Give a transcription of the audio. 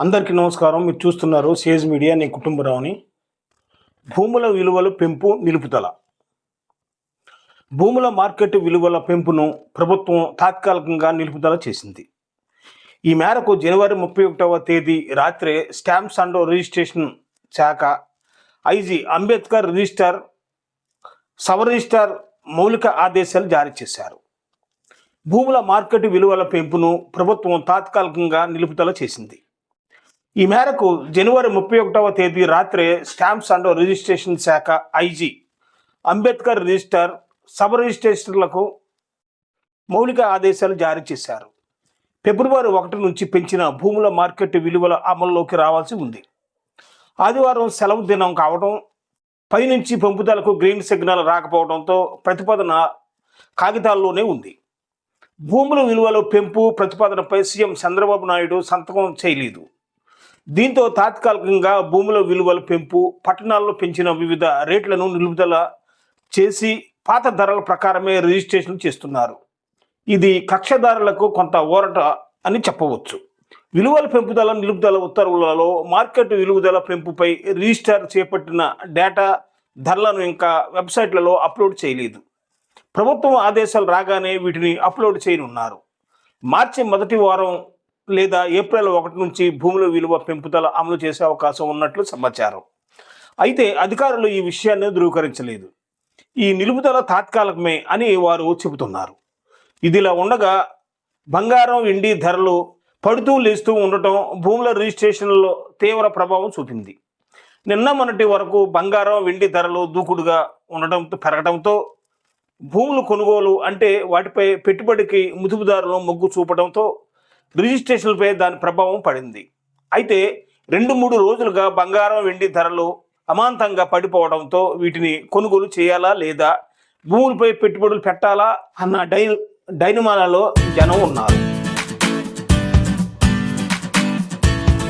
అందరికీ నమస్కారం. మీరు చూస్తున్నారు సేజ్ మీడియా నీ కుటుంబరావుని. భూముల విలువల పెంపు నిలుపుదల. భూముల మార్కెట్ విలువల పెంపును ప్రభుత్వం తాత్కాలికంగా నిలుపుదల చేసింది. ఈ మేరకు జనవరి ముప్పై ఒకటవ తేదీ రాత్రే స్టాంప్స్ అండ్ రిజిస్ట్రేషన్ శాఖ IG Ambedkar register sub register మౌలిక ఆదేశాలు జారీ చేశారు. భూముల మార్కెట్ విలువల పెంపును ప్రభుత్వం తాత్కాలికంగా నిలుపుదల చేసింది. ఈ మేరకు జనవరి ముప్పై ఒకటవ తేదీ రాత్రి స్టాంప్స్ అండ్ రిజిస్ట్రేషన్ శాఖ ఐజీ అంబేద్కర్ రిజిస్టర్ సబ్ రిజిస్ట్రేషన్లకు మౌలిక ఆదేశాలు జారీ చేశారు. ఫిబ్రవరి ఒకటి నుంచి పెంచిన భూముల మార్కెట్ విలువల అమల్లోకి రావాల్సి ఉంది. ఆదివారం సెలవు దినం కావడం పై నుంచి పెంపుదలకు గ్రీన్ సిగ్నల్ రాకపోవడంతో ప్రతిపాదన కాగితాల్లోనే ఉంది. భూముల విలువలు పెంపు ప్రతిపాదనపై సీఎం చంద్రబాబు నాయుడు సంతకం చేయలేదు. దీంతో తాత్కాలికంగా భూముల విలువల పెంపు పట్టణాల్లో పెంచిన వివిధ రేట్లను నిలుపుదల చేసి పాత ధరల ప్రకారమే రిజిస్ట్రేషన్ చేస్తున్నారు. ఇది కక్షదారులకు కొంత ఊరట అని చెప్పవచ్చు. విలువల పెంపుదల నిలుపుదల ఉత్తర్వులలో మార్కెట్ విలువదల పెంపుపై రిజిస్టర్ చేపట్టిన డేటా ధరలను ఇంకా వెబ్సైట్లలో అప్లోడ్ చేయలేదు. ప్రభుత్వం ఆదేశాలు రాగానే వీటిని అప్లోడ్ చేయనున్నారు. మార్చి మొదటి వారం లేదా ఏప్రిల్ ఒకటి నుంచి భూముల విలువ పెంపుదల అమలు చేసే అవకాశం ఉన్నట్లు సమాచారం. అయితే అధికారులు ఈ విషయాన్ని ధృవీకరించలేదు. ఈ నిలుపుదల తాత్కాలికమే అని వారు చెబుతున్నారు. ఇదిలా ఉండగా బంగారం వెండి ధరలు పడుతూ లేస్తూ ఉండటం భూముల రిజిస్ట్రేషన్లో తీవ్ర ప్రభావం చూపింది. నిన్న మొన్నటి వరకు బంగారం వెండి ధరలు దూకుడుగా ఉండటంతో పెరగడంతో భూములు కొనుగోలు అంటే వాటిపై పెట్టుబడికి ముదుపుదారులు మొగ్గు చూపడంతో రిజిస్ట్రేషన్లపై దాని ప్రభావం పడింది. అయితే రెండు మూడు రోజులుగా బంగారం వెండి ధరలు అమాంతంగా పడిపోవడంతో వీటిని కొనుగోలు చేయాలా లేదా? భూములపై పెట్టుబడులు పెట్టాలా? అన్న డై డైనమాలలో జనం ఉన్నారు.